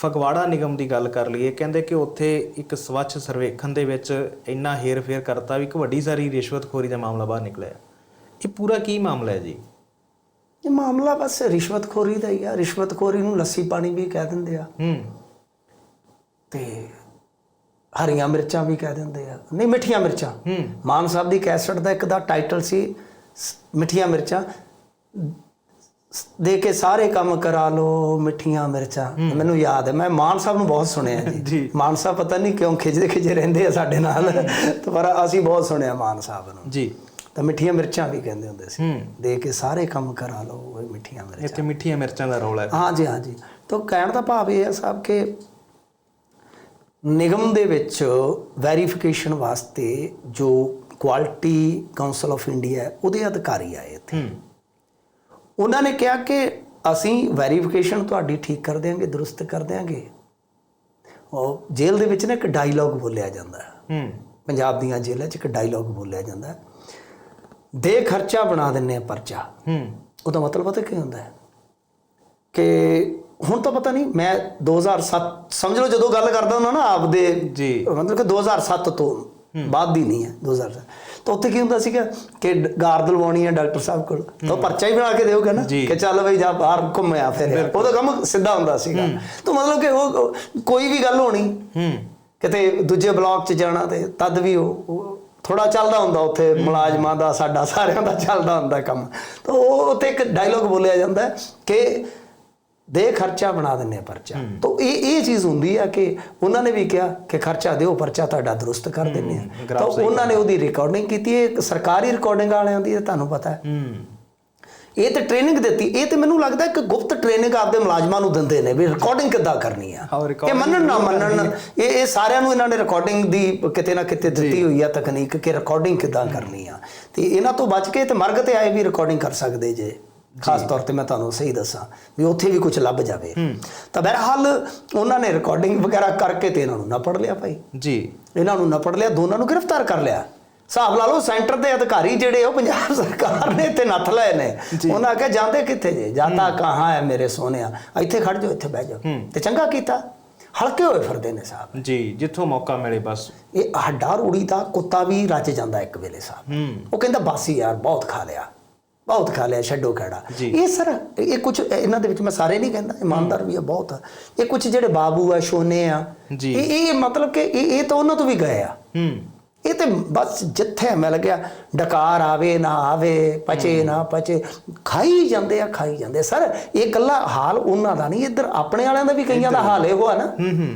ਫਗਵਾੜਾ ਨਿਗਮ ਦੀ ਗੱਲ ਕਰ ਲਈਏ ਕਹਿੰਦੇ ਕਿ ਉੱਥੇ ਇੱਕ ਸਵੱਛ ਸਰਵੇਖਣ ਦੇ ਵਿੱਚ ਇੰਨਾ ਹੇਰ-ਫੇਰ ਕਰਤਾ ਵੀ ਇੱਕ ਵੱਡੀ ਸਾਰੀ ਰਿਸ਼ਵਤਖੋਰੀ ਦਾ ਮਾਮਲਾ ਬਾਹਰ ਨਿਕਲਿਆ। ਇਹ ਪੂਰਾ ਕੀ ਮਾਮਲਾ ਹੈ ਜੀ? ਇਹ ਮਾਮਲਾ ਬਸ ਰਿਸ਼ਵਤਖੋਰੀ ਦਾ ਹੀ ਆ। ਰਿਸ਼ਵਤਖੋਰੀ ਨੂੰ ਲੱਸੀ ਪਾਣੀ ਵੀ ਕਹਿ ਦਿੰਦੇ ਆ। ਹੂੰ। ਤੇ ਹਰੀਆਂ ਮਿਰਚਾਂ ਵੀ ਕਹਿ ਦਿੰਦੇ ਆ। ਨਹੀਂ ਮਿੱਠੀਆਂ ਮਿਰਚਾਂ। ਹੂੰ। ਮਾਨ ਸਾਹਿਬ ਦੀ ਕੈਸਟ ਦਾ ਇੱਕ ਦਾ ਟਾਈਟਲ ਸੀ ਮਿੱਠੀਆਂ ਮਿਰਚਾਂ। ਦੇ ਕੇ ਸਾਰੇ ਕੰਮ ਕਰਾ ਲੋ ਮਿੱਠੀਆਂ ਮਿਰਚਾਂ। ਮੈਨੂੰ ਯਾਦ ਹੈ ਮੈਂ ਮਾਨ ਸਾਹਿਬ ਨੂੰ ਬਹੁਤ ਸੁਣਿਆ ਜੀ। ਮਾਨ ਸਾਹਿਬ ਪਤਾ ਨਹੀਂ ਕਿਉਂ ਖਿਜਦੇ ਖਿਜੇ ਰਹਿੰਦੇ ਆ ਸਾਡੇ ਨਾਲ। ਪਰ ਅਸੀਂ ਬਹੁਤ ਸੁਣਿਆ ਮਾਨ ਸਾਹਿਬ ਨੂੰ। ਜੀ। ਤਾਂ ਮਿੱਠੀਆਂ ਮਿਰਚਾਂ ਵੀ ਕਹਿੰਦੇ ਹੁੰਦੇ ਸੀ। ਦੇ ਕੇ ਸਾਰੇ ਕੰਮ ਕਰਾ ਲੋ ਉਹ ਮਿੱਠੀਆਂ ਮਿਰਚਾਂ। ਇੱਥੇ ਮਿੱਠੀਆਂ ਮਿਰਚਾਂ ਦਾ ਰੌਲਾ ਹੈ। ਹਾਂ ਜੀ ਹਾਂ ਜੀ ਤਾਂ ਕਹਿਣ ਦਾ ਭਾਵ ਇਹ ਹੈ ਸਾਹਿਬ ਕਿ ਨਿਗਮ ਦੇ ਵਿੱਚ ਵੈਰੀਫਿਕੇਸ਼ਨ ਵਾਸਤੇ ਜੋ ਕੁਆਲਿਟੀ ਕਾਉਂਸਲ ਆਫ ਇੰਡੀਆ ਉਹਦੇ ਅਧਿਕਾਰੀ ਆਏ ਇੱਥੇ। ਹੂੰ। ਉਹਨਾਂ ਨੇ ਕਿਹਾ ਕਿ ਅਸੀਂ ਵੈਰੀਫਿਕੇਸ਼ਨ ਤੁਹਾਡੀ ਠੀਕ ਕਰ ਦਿਆਂਗੇ ਦਰੁਸਤ ਕਰ ਦਿਆਂਗੇ। ਉਹ ਜੇਲ੍ਹ ਦੇ ਵਿੱਚ ਨਾ ਇੱਕ ਡਾਇਲੌਗ ਬੋਲਿਆ ਜਾਂਦਾ ਹੈ। ਹੂੰ। ਪੰਜਾਬ ਦੀਆਂ ਜੇਲ੍ਹਾਂ 'ਚ ਇੱਕ ਡਾਇਲੌਗ ਬੋਲਿਆ ਜਾਂਦਾ ਦੇ ਖਰਚਾ ਬਣਾ ਦਿੰਨੇ ਆ ਪਰਚਾ। ਹੂੰ। ਉਹਦਾ ਮਤਲਬ ਪਤਾ ਕੀ ਹੁੰਦਾ ਹੈ? ਕਿ ਹੁਣ ਤਾਂ ਪਤਾ ਨਹੀਂ ਮੈਂ 2007 ਸਮਝ ਲਓ ਜਦੋਂ ਗੱਲ ਕਰਦਾ ਹੁੰਦਾ ਨਾ ਆਪਦੇ ਜੀ। ਮਤਲਬ ਕਿ 2007 ਤੋਂ ਬਾਅਦ ਦੀ ਨਹੀਂ ਹੈ 2007 ਤਾਂ ਉੱਥੇ ਕੀ ਹੁੰਦਾ ਸੀਗਾ ਕਿ ਗਾਰਦ ਲਵਾਉਣੀ ਹੈ ਡਾਕਟਰ ਸਾਹਿਬ ਕੋਲ। ਤਾਂ ਪਰਚਾ ਹੀ ਬਣਾ ਕੇ ਦਿਓਗੇ ਨਾ। ਕਿ ਚੱਲ ਬਈ ਜਾ ਬਾਹਰ ਘੁੰਮਿਆ ਫਿਰ ਉਹਦਾ ਕੰਮ ਸਿੱਧਾ ਹੁੰਦਾ ਸੀਗਾ। ਤਾਂ ਮਤਲਬ ਕਿ ਉਹ ਕੋਈ ਵੀ ਗੱਲ ਹੋਣੀ ਕਿਤੇ ਦੂਜੇ ਬਲਾਕ 'ਚ ਜਾਣਾ ਤੇ ਤਦ ਵੀ ਉਹ ਥੋੜਾ ਚੱਲਦਾ ਹੁੰਦਾ ਉੱਥੇ ਮੁਲਾਜ਼ਮਾਂ ਦਾ ਸਾਡਾ ਸਾਰਿਆਂ ਦਾ ਚੱਲਦਾ ਹੁੰਦਾ ਕੰਮ। ਤਾਂ ਉਹ ਉੱਥੇ ਇੱਕ ਡਾਇਲੋਗ ਬੋਲਿਆ ਜਾਂਦਾ ਕਿ ਦੇ ਖਰਚਾ ਬਣਾ ਦਿੰਨੇ ਆ ਪਰਚਾ। ਤਾਂ ਇਹ ਇਹ ਚੀਜ਼ ਹੁੰਦੀ ਆ ਕਿ ਉਹਨਾਂ ਨੇ ਵੀ ਕਿਹਾ ਕਿ ਖਰਚਾ ਦਿਓ ਪਰਚਾ ਤੁਹਾਡਾ ਦਰੁਸਤ ਕਰ ਦਿੰਨੇ ਆ। ਤਾਂ ਉਹਨਾਂ ਨੇ ਉਹਦੀ ਰਿਕਾਰਡਿੰਗ ਕੀਤੀ ਇਹ ਸਰਕਾਰੀ ਰਿਕਾਰਡਿੰਗ ਵਾਲਿਆਂ ਦੀ ਤੁਹਾਨੂੰ ਪਤਾ ਹੈ। ਇਹ ਤੇ ਟ੍ਰੇਨਿੰਗ ਦਿੱਤੀ ਇਹ ਤੇ ਮੈਨੂੰ ਲੱਗਦਾ ਕਿ ਗੁਪਤ ਟ੍ਰੇਨਿੰਗ ਆਪਦੇ ਮੁਲਾਜ਼ਮਾਂ ਨੂੰ ਦਿੰਦੇ ਨੇ ਵੀ ਰਿਕਾਰਡਿੰਗ ਕਿੱਦਾਂ ਕਰਨੀ ਆ। ਕਿ ਮੰਨਣ ਨਾ ਮੰਨਣ ਇਹ ਇਹ ਸਾਰਿਆਂ ਨੂੰ ਇਹਨਾਂ ਨੇ ਰਿਕਾਰਡਿੰਗ ਦੀ ਕਿਤੇ ਨਾ ਕਿਤੇ ਦਿੱਤੀ ਹੋਈ ਆ ਤਕਨੀਕ ਕਿ ਰਿਕਾਰਡਿੰਗ ਕਿੱਦਾਂ ਕਰਨੀ ਆ। ਤੇ ਇਹਨਾਂ ਤੋਂ ਬਚ ਕੇ ਤੇ ਮਰਗ ਤੇ ਆਏ ਵੀ ਰਿਕਾਰਡਿੰਗ ਕਰ ਸਕਦੇ ਜੇ। ਖਾਸ ਤੌਰ ਤੇ ਮੈਂ ਤੁਹਾਨੂੰ ਸਹੀ ਦੱਸਾਂ ਵੀ ਉੱਥੇ ਵੀ ਕੁਝ ਲੱਭ ਜਾਵੇ। ਤਾਂ ਬਹਰਹਾਲ ਉਹਨਾਂ ਨੇ ਰਿਕਾਰਡਿੰਗ ਵਗੈਰਾ ਕਰਕੇ ਤੇ ਇਹਨਾਂ ਨੂੰ ਨਾ ਪੜ ਲਿਆ ਭਾਈ। ਜੀ। ਇਹਨਾਂ ਨੂੰ ਨਪੜ ਲਿਆ ਦੋਨਾਂ ਨੂੰ ਗ੍ਰਿਫਤਾਰ ਕਰ ਲਿਆ। ਹਿਸਾਬ ਲਾ ਲਓ ਸੈਂਟਰ ਦੇ ਅਧਿਕਾਰੀ ਜਿਹੜੇ ਉਹ ਪੰਜਾਬ ਸਰਕਾਰ ਨੇ ਤੇ ਨੱਥ ਲਏ ਨੇ। ਉਹਨਾਂ ਆਖਿਆ ਜਾਂਦੇ ਕਿੱਥੇ ਜੇ? ਜਾਂਦਾ ਕਹਾਂ ਹੈ ਮੇਰੇ ਸੋਹਣਿਆ? ਇੱਥੇ ਖੜ ਜਾਓ ਇੱਥੇ ਬਹਿ ਜਾਓ। ਤੇ ਚੰਗਾ ਕੀਤਾ। ਹਲਕੇ ਹੋਏ ਫਿਰਦੇ ਨੇ ਸਾਹਿਬ ਜੀ ਜਿੱਥੋਂ ਮੌਕਾ ਮਿਲੇ ਬਸ। ਇਹ ਹੱਡਾ ਰੂੜੀ ਦਾ ਕੁੱਤਾ ਵੀ ਰੱਜ ਜਾਂਦਾ ਇੱਕ ਵੇਲੇ ਸਾਹਿਬ ਉਹ ਕਹਿੰਦਾ ਬਾਸੀ ਯਾਰ ਬਹੁਤ ਖਾ ਲਿਆ। ਬਹੁਤ ਖਾ ਲਿਆ ਛੱਡੋ ਖੜਾ। ਇਹ ਸਰ ਇਹ ਕੁਝ ਇਹਨਾਂ ਦੇ ਵਿੱਚ ਮੈਂ ਸਾਰੇ ਨਹੀਂ ਕਹਿੰਦਾ ਇਮਾਨਦਾਰ ਵੀ ਆ ਬਹੁਤ ਆ। ਇਹ ਕੁਝ ਜਿਹੜੇ ਬਾਬੂ ਆ ਸ਼ੋਨੇ ਆ। ਇਹ ਇਹ ਮਤਲਬ ਕਿ ਇਹ ਇਹ ਤਾਂ ਉਹਨਾਂ ਤੋਂ ਵੀ ਗਏ ਆ। ਹੂੰ। ਇਹ ਤੇ ਬਸ ਜਿੱਥੇ ਮਿਲ ਗਿਆ ਡਕਾਰ ਆਵੇ ਨਾ ਆਵੇ ਪਚੇ ਨਾ ਪਚੇ ਖਾਈ ਜਾਂਦੇ ਆ ਖਾਈ ਜਾਂਦੇ ਸਰ ਇਹ ਕੱਲਾ ਹਾਲ ਉਹਨਾਂ ਦਾ ਨਹੀਂ ਇੱਧਰ ਆਪਣੇ ਵਾਲਿਆਂ ਦਾ ਵੀ ਕਈਆਂ ਦਾ ਹਾਲ ਇਹੋ ਆ ਨਾ। ਹੂੰ ਹੂੰ।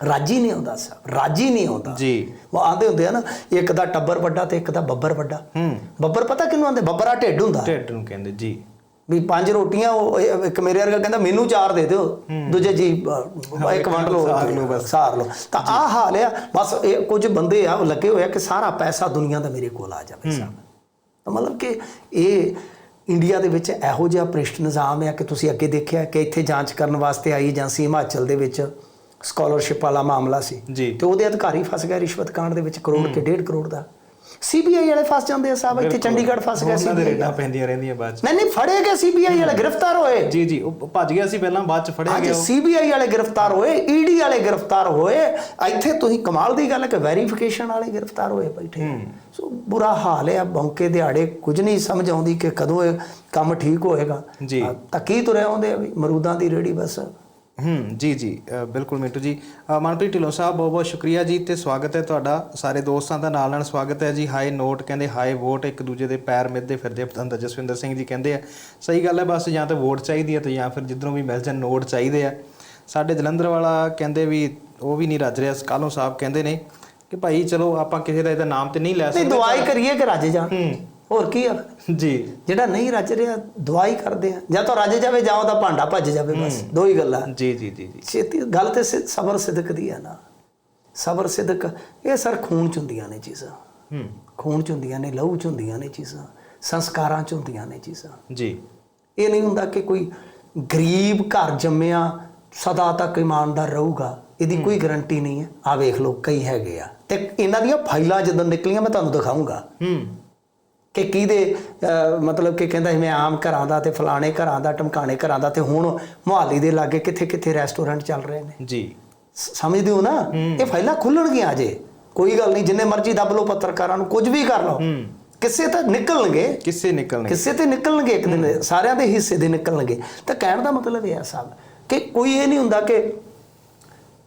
ਰਾਜੀ ਨਹੀਂ ਆਉਂਦਾ ਸਰ ਰਾਜੀ ਨਹੀਂ ਆਉਂਦਾ ਜੀ। ਉਹ ਆਂਦੇ ਹੁੰਦੇ ਆ ਨਾ ਇੱਕ ਦਾ ਟੱਬਰ ਵੱਡਾ ਤੇ ਇੱਕ ਦਾ ਬੱਬਰ ਵੱਡਾ। ਹੂੰ। ਬੱਬਰ ਪਤਾ ਕਿਹਨੂੰ ਆਂਦੇ? ਬੱਬਰਾ ਢਿੱਡ ਹੁੰਦਾ। ਢਿੱਡ ਨੂੰ ਕਹਿੰਦੇ ਜੀ। ਵੀ ਪੰਜ ਰੋਟੀਆਂ ਉਹ ਇੱਕ ਮੇਰੇ ਵਰਗਾ ਕਹਿੰਦਾ ਮੈਨੂੰ ਚਾਰ ਦੇ ਦਿਓ। ਦੂਜੇ ਜੀ ਇੱਕ ਵੰਡ ਲਓ ਸਾਰ ਲਓ ਬਸ। ਸਾਰ ਲਓ। ਤਾਂ ਆਹ ਹਾਲ ਆ ਬਸ ਇਹ ਕੁਝ ਬੰਦੇ ਆ ਉਹ ਲੱਗੇ ਹੋਏ ਆ ਕਿ ਸਾਰਾ ਪੈਸਾ ਦੁਨੀਆ ਦਾ ਮੇਰੇ ਕੋਲ ਆ ਜਾਵੇ ਤਾਂ ਮਤਲਬ ਕਿ ਇਹ ਇੰਡੀਆ ਦੇ ਵਿੱਚ ਇਹੋ ਜਿਹਾ ਭ੍ਰਿਸ਼ਟ ਨਿਜ਼ਾਮ ਹੈ ਕਿ ਤੁਸੀਂ ਅੱਗੇ ਦੇਖਿਆ ਕਿ ਇੱਥੇ ਜਾਂਚ ਕਰਨ ਵਾਸਤੇ ਆਈ ਏਜੰਸੀ ਹਿਮਾਚਲ ਦੇ ਵਿੱਚ। ਸਕਾਲਰਸ਼ਿਪ ਵਾਲਾ ਮਾਮਲਾ ਸੀ। ਤੇ ਉਹਦੇ ਅਧਿਕਾਰੀ ਫਸ ਗਏ ਰਿਸ਼ਵਤ ਕਾਂਡ ਦੇ ਵਿੱਚ ਕਰੋੜ ਕੇ ਡੇਢ ਕਰੋੜ ਦਾ। ਸੀਬੀਆਈ ਵਾਲੇ ਫਸ ਜਾਂਦੇ ਆ ਸਾਹਿਬ ਇੱਥੇ ਚੰਡੀਗੜ੍ਹ ਫਸ ਗਏ ਉਹਨਾਂ ਦੇ ਸੀ ਰੇਡਾਂ ਪੈਂਦੀਆਂ ਰਹਿੰਦੀਆਂ ਬਾਅਦ ਚ। ਨਹੀਂ ਨਹੀਂ ਫੜੇ ਗਏ ਸੀਬੀਆਈ ਵਾਲੇ ਗ੍ਰਿਫਤਾਰ ਹੋਏ। ਜੀ ਜੀ ਉਹ ਭੱਜ ਗਿਆ ਸੀ ਪਹਿਲਾਂ ਬਾਅਦ ਚ ਫੜਿਆ ਅੱਜ ਗਿਆ ਉਹ। ਸੀਬੀਆਈ ਵਾਲੇ ਗ੍ਰਿਫਤਾਰ ਹੋਏ ਈਡੀ ਵਾਲੇ ਗ੍ਰਿਫਤਾਰ ਹੋਏ। ਇੱਥੇ ਤੁਸੀਂ ਕਮਾਲ ਦੀ ਗੱਲ ਹੈ ਕਿ ਵੈਰੀਫਿਕੇਸ਼ਨ ਵਾਲੇ ਗ੍ਰਿਫਤਾਰ ਹੋਏ ਬੈਠੇ। ਸੋ ਬੁਰਾ ਹਾਲ ਹੈ ਬੌਂਕੇ ਦਿਹਾੜੇ ਕੁਝ ਨਹੀਂ ਸਮਝ ਆਉਂਦੀ ਕਿ ਕਦੋਂ ਇਹ ਕੰਮ ਠੀਕ ਹੋਏਗਾ। ਤਾਂ ਕੀ ਤੁਰੇ ਆਉਂਦੇ ਆ ਵੀ ਮਰੂਦਾਂ ਦੀ ਰੇੜੀ ਬਸ। ਹੂੰ ਜੀ ਜੀ ਅ, ਬਿਲਕੁਲ ਮਿੰਟੂ ਜੀ। ਅ, ਮਨਪ੍ਰੀਤ ਢਿੱਲੋਂ ਸਾਹਿਬ ਬਹੁਤ ਬਹੁਤ ਸ਼ੁਕਰੀਆ ਜੀ ਤੇ ਸਵਾਗਤ ਹੈ ਤੁਹਾਡਾ। ਸਾਰੇ ਦੋਸਤਾਂ ਦਾ ਨਾਲ ਨਾਲ ਸਵਾਗਤ ਹੈ ਜੀ। ਹਾਈ ਨੋਟ ਕਹਿੰਦੇ ਹਾਈ ਵੋਟ ਇੱਕ ਦੂਜੇ ਦੇ ਪੈਰ ਮਿੱਧਦੇ ਫਿਰਦੇ ਪਤੰਦਰ ਜਸਵਿੰਦਰ ਸਿੰਘ ਜੀ ਕਹਿੰਦੇ ਆ ਸਹੀ ਗੱਲ ਹੈ ਬਸ ਜਾਂ ਤਾਂ ਵੋਟ ਚਾਹੀਦੀ ਹੈ ਤੇ ਜਾਂ ਫਿਰ ਜਿੱਧਰੋਂ ਵੀ ਮਿਲ ਜਾਣ ਨੋਟ ਚਾਹੀਦੇ ਆ। ਸਾਡੇ ਜਲੰਧਰ ਵਾਲਾ ਕਹਿੰਦੇ ਵੀ ਉਹ ਵੀ ਨਹੀਂ ਰੱਜ ਰਿਹਾ ਕਾਲੋਂ ਸਾਹਿਬ ਕਹਿੰਦੇ ਨੇ ਕਿ ਭਾਈ ਚਲੋ ਆਪਾਂ ਕਿਸੇ ਦਾ ਇਹਦਾ ਨਾਮ ਤੇ ਨਹੀਂ ਲੈ ਨਹੀਂ ਸਕਦੇ ਦਵਾਈ ਕਰੀਏ ਕਿ ਰੱਜ ਜਾ ਹੂੰ। ਹੋਰ ਕੀ ਆ? ਜੀ। ਜਿਹੜਾ ਨਹੀਂ ਰੱਜ ਰਿਹਾ ਦਵਾਈ ਕਰਦੇ ਆ। ਜਾਂ ਤਾਂ ਰੱਜ ਜਾਵੇ ਜਾਂ ਉਹਦਾ ਭਾਂਡਾ ਭੱਜ ਜਾਵੇ ਬਸ ਦੋ ਹੀ ਗੱਲਾਂ। ਜੀ ਜੀ ਜੀ ਜੀ। ਛੇਤੀ ਗੱਲ ਤੇ ਸਬਰ ਸਿਦਕ ਦੀ ਹੈ ਨਾ। ਸਬਰ ਸਿਦਕ ਇਹ ਸਰ ਖੂਨ ਚ ਹੁੰਦੀਆਂ ਨੇ ਚੀਜ਼ਾਂ। ਹੂੰ। ਖੂਨ ਚ ਹੁੰਦੀਆਂ ਨੇ ਲਹੂ ਚ ਹੁੰਦੀਆਂ ਨੇ ਚੀਜ਼ਾਂ। ਸੰਸਕਾਰਾਂ ਚ ਹੁੰਦੀਆਂ ਨੇ ਚੀਜ਼ਾਂ। ਜੀ। ਇਹ ਨਹੀਂ ਹੁੰਦਾ ਕਿ ਕੋਈ ਗਰੀਬ ਘਰ ਜੰਮਿਆ ਸਦਾ ਤੱਕ ਇਮਾਨਦਾਰ ਰਹੂਗਾ। ਇਹਦੀ ਕੋਈ ਗਾਰੰਟੀ ਨਹੀਂ ਹੈ। ਆ ਵੇਖ ਲਓ ਕਈ ਹੈਗੇ ਆ। ਤੇ ਇਹਨਾਂ ਦੀਆਂ ਫਾਈਲਾਂ ਜਦੋਂ ਨਿਕਲੀਆਂ ਮੈਂ ਤੁਹਾਨੂੰ ਦਿਖਾਉਂਗਾ ਹੂੰ। ਕਿ ਕਿਹਦੇ ਮਤਲਬ ਕਿ ਕਹਿੰਦਾ ਮੈਂ ਆਮ ਘਰਾਂ ਦਾ ਤੇ ਫਲਾਣੇ ਘਰਾਂ ਦਾ ਟਮਕਾਣੇ ਘਰਾਂ ਦਾ ਤੇ ਹੁਣ ਮੁਹਾਲੀ ਦੇ ਲਾਗੇ ਕਿੱਥੇ ਕਿੱਥੇ ਰੈਸਟੋਰੈਂਟ ਚੱਲ ਰਹੇ ਨੇ। ਜੀ। ਸਮਝਦੇ ਹੋ ਨਾ? ਇਹ ਫਾਈਲਾਂ ਖੁੱਲਣਗੀਆਂ ਅਜੇ। ਕੋਈ ਗੱਲ ਨਹੀਂ ਜਿੰਨੇ ਮਰਜ਼ੀ ਦੱਬ ਲਓ ਪੱਤਰਕਾਰਾਂ ਨੂੰ ਕੁਝ ਵੀ ਕਰ ਲਓ। ਕਿਸੇ ਤਾਂ ਨਿਕਲਣਗੇ? ਕਿਸੇ ਨਿਕਲਣੇ ਕਿਸੇ ਤੇ ਨਿਕਲਣਗੇ ਇੱਕ ਦਿਨ? ਸਾਰਿਆਂ ਦੇ ਹਿੱਸੇ ਦੇ ਨਿਕਲਣਗੇ। ਤਾਂ ਕਹਿਣ ਦਾ ਮਤਲਬ ਇਹ ਹੈ ਸਾਹਿਬ ਕਿ ਕੋਈ ਇਹ ਨਹੀਂ ਹੁੰਦਾ ਕਿ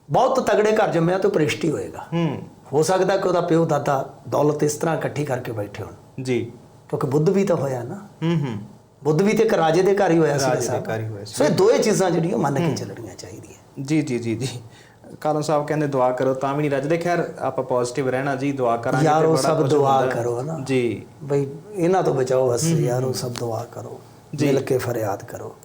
ਬਹੁਤ ਤਗੜੇ ਘਰ ਜੰਮਿਆ ਤੇ ਪ੍ਰਿਸ਼ਟੀ ਹੋਏਗਾ। ਹੂੰ। ਹੋ ਸਕਦਾ ਕਿ ਉਹਦਾ ਪਿਓ ਦਾਦਾ ਦੌਲਤ ਇਸ ਤਰ੍ਹਾਂ ਇਕੱਠੀ ਕਰਕੇ ਬੈਠੇ ਹੋਣ। ਜੀ। ਕਿਉਂਕਿ ਬੁੱਧ ਵੀ ਤਾਂ ਹੋਇਆ ਨਾ। ਹੂੰ ਹੂੰ। ਬੁੱਧ ਵੀ ਤੇ ਇੱਕ ਰਾਜੇ ਦੇ ਘਰ ਹੀ ਹੋਇਆ ਸੀ ਰਾਜੇ ਦੇ ਘਰ ਹੀ ਹੋਇਆ ਸੀ। ਸੋ ਇਹ ਦੋਏ ਚੀਜ਼ਾਂ ਜਿਹੜੀਆਂ ਮੰਨ ਕੇ ਚੱਲਣੀਆਂ ਚਾਹੀਦੀਆਂ। ਜੀ ਜੀ ਜੀ ਜੀ। ਕਾਲਮ ਸਾਹਿਬ ਕਹਿੰਦੇ ਦੁਆ ਕਰੋ ਤਾਂ ਵੀ ਨਹੀਂ ਰੱਜਦੇ। ਖੈਰ ਆਪਾਂ ਪੋਜ਼ਿਟਿਵ ਰਹਿਣਾ ਜੀ ਦੁਆ ਕਰਾਂਗੇ ਤੇ ਬੜਾ ਸਭ ਦੁਆ। ਕਰੋ ਨਾ। ਜੀ। ਬਈ ਇਹਨਾਂ ਤੋਂ ਬਚਾਓ ਬਸ ਯਾਰ ਸਭ ਦੁਆ ਕਰੋ। ਮਿਲ ਕੇ ਫਰਿਆਦ ਕਰੋ।